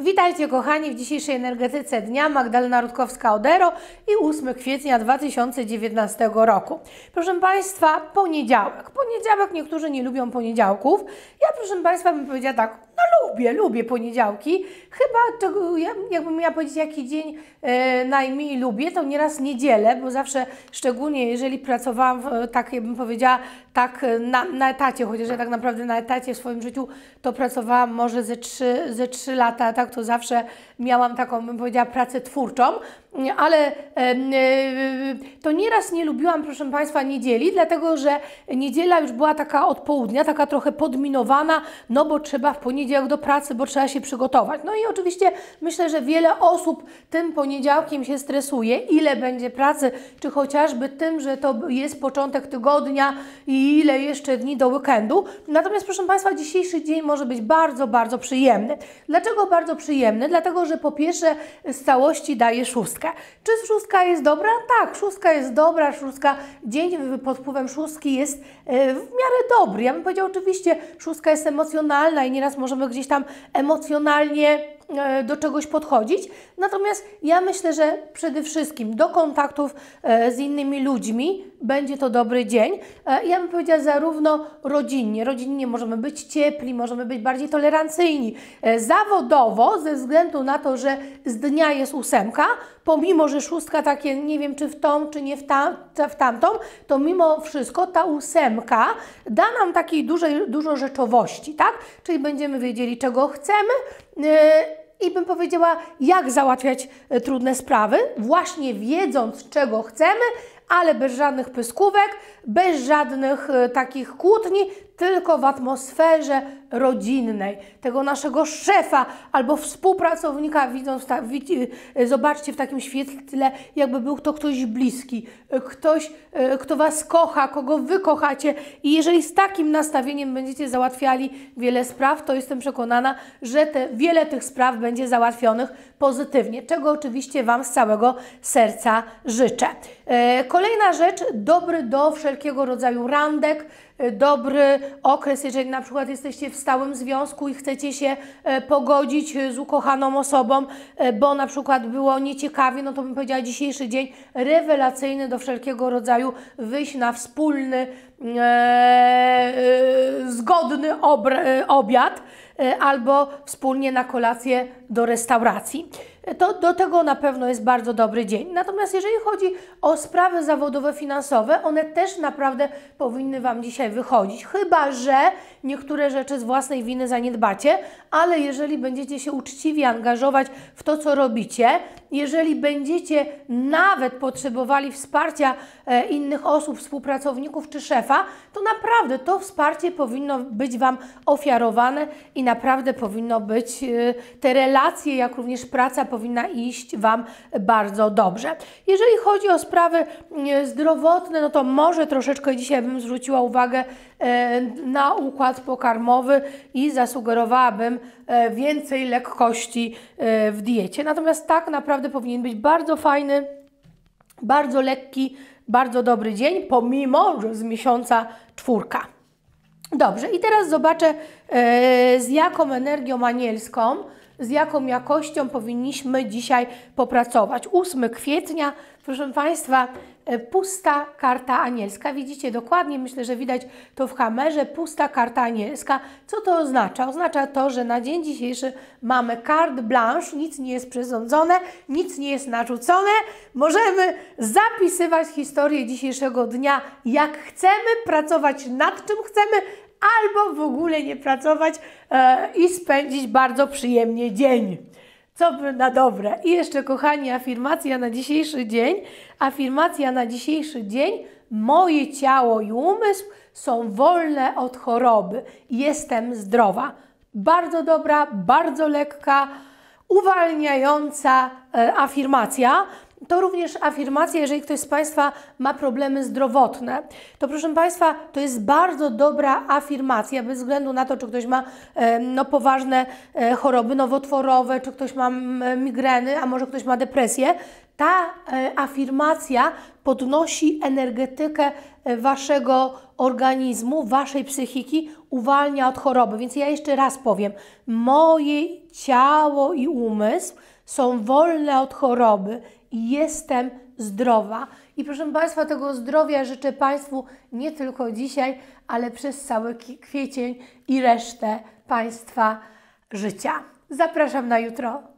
Witajcie kochani w dzisiejszej energetyce dnia Magdalena Rutkowska-Odero i 8 kwietnia 2019 roku. Proszę Państwa, poniedziałek. Poniedziałek, niektórzy nie lubią poniedziałków. Ja proszę Państwa bym powiedziała tak, no lubię, lubię poniedziałki. Chyba, tego, jakbym miała powiedzieć jaki dzień e, najmniej lubię, to nieraz niedzielę, bo zawsze, szczególnie jeżeli pracowałam, w, tak bym powiedziała, tak na, na etacie, chociaż ja tak naprawdę na etacie w swoim życiu to pracowałam może ze trzy, ze trzy lata, tak to zawsze miałam taką, bym powiedziała, pracę twórczą, ale e, to nieraz nie lubiłam, proszę Państwa, niedzieli, dlatego że niedziela już była taka od południa, taka trochę podminowana, no bo trzeba w poniedziałek do pracy, bo trzeba się przygotować. No i oczywiście myślę, że wiele osób tym poniedziałkiem się stresuje, ile będzie pracy, czy chociażby tym, że to jest początek tygodnia i ile jeszcze dni do weekendu. Natomiast, proszę Państwa, dzisiejszy dzień może być bardzo, bardzo przyjemny. Dlaczego bardzo przyjemny? Dlatego, że po pierwsze z całości daje szóstkę. Czy szóstka jest dobra? Tak, szóstka jest dobra, szóstka, dzień pod wpływem szóstki jest e, w miarę dobry. Ja bym powiedziała, oczywiście szóstka jest emocjonalna i nieraz możemy gdzieś tam emocjonalnie do czegoś podchodzić. Natomiast ja myślę, że przede wszystkim do kontaktów e, z innymi ludźmi będzie to dobry dzień. E, ja bym powiedziała zarówno rodzinnie, rodzinnie możemy być ciepli, możemy być bardziej tolerancyjni. Zawodowo, ze względu na to, że z dnia jest ósemka, pomimo, że szóstka takie, nie wiem czy w tą, czy nie w, tam, w tamtą, to mimo wszystko ta ósemka da nam takiej dużej, dużo rzeczowości, tak? Czyli będziemy wiedzieli, czego chcemy, i bym powiedziała, jak załatwiać e, trudne sprawy, właśnie wiedząc, czego chcemy, ale bez żadnych pyskówek, bez żadnych e, takich kłótni, tylko w atmosferze rodzinnej, tego naszego szefa albo współpracownika, widząc, ta, e, zobaczcie w takim świetle, jakby był to ktoś bliski, e, ktoś, e, kto Was kocha, kogo Wy kochacie. I jeżeli z takim nastawieniem będziecie załatwiali wiele spraw, to jestem przekonana, że te, wiele tych spraw będzie załatwionych pozytywnie, czego oczywiście Wam z całego serca życzę. Kolejna rzecz, dobry do wszelkiego rodzaju randek, dobry okres, jeżeli na przykład jesteście w stałym związku i chcecie się e, pogodzić z ukochaną osobą, e, bo na przykład było nieciekawie, no to bym powiedziała dzisiejszy dzień rewelacyjny do wszelkiego rodzaju wyjść na wspólny, e, e zgodny obiad e, albo wspólnie na kolację do restauracji to do tego na pewno jest bardzo dobry dzień. Natomiast jeżeli chodzi o sprawy zawodowe, finansowe, one też naprawdę powinny Wam dzisiaj wychodzić. Chyba, że niektóre rzeczy z własnej winy zaniedbacie, ale jeżeli będziecie się uczciwie angażować w to, co robicie, jeżeli będziecie nawet potrzebowali wsparcia e, innych osób, współpracowników czy szefa, to naprawdę to wsparcie powinno być Wam ofiarowane i naprawdę powinno być e, te relacje, jak również praca powinna iść Wam bardzo dobrze. Jeżeli chodzi o sprawy e, zdrowotne, no to może troszeczkę dzisiaj bym zwróciła uwagę na układ pokarmowy i zasugerowałabym więcej lekkości w diecie. Natomiast tak naprawdę powinien być bardzo fajny, bardzo lekki, bardzo dobry dzień, pomimo, że z miesiąca czwórka. Dobrze, i teraz zobaczę, e, z jaką energią anielską, z jaką jakością powinniśmy dzisiaj popracować. 8 kwietnia, proszę Państwa, E, pusta karta anielska. Widzicie dokładnie, myślę, że widać to w kamerze, pusta karta anielska. Co to oznacza? Oznacza to, że na dzień dzisiejszy mamy carte blanche, nic nie jest przesądzone, nic nie jest narzucone. Możemy zapisywać historię dzisiejszego dnia jak chcemy, pracować nad czym chcemy, albo w ogóle nie pracować e, i spędzić bardzo przyjemnie dzień. Co by na dobre. I jeszcze, kochani, afirmacja na dzisiejszy dzień. Afirmacja na dzisiejszy dzień. Moje ciało i umysł są wolne od choroby. Jestem zdrowa. Bardzo dobra, bardzo lekka, uwalniająca e, afirmacja to również afirmacja, jeżeli ktoś z Państwa ma problemy zdrowotne. To proszę Państwa, to jest bardzo dobra afirmacja, bez względu na to, czy ktoś ma no, poważne e, choroby nowotworowe, czy ktoś ma migreny, a może ktoś ma depresję. Ta e, afirmacja podnosi energetykę e, Waszego organizmu, waszej psychiki uwalnia od choroby. Więc ja jeszcze raz powiem: moje ciało i umysł są wolne od choroby jestem zdrowa. I proszę Państwa, tego zdrowia życzę Państwu nie tylko dzisiaj, ale przez cały kwiecień i resztę Państwa życia. Zapraszam na jutro.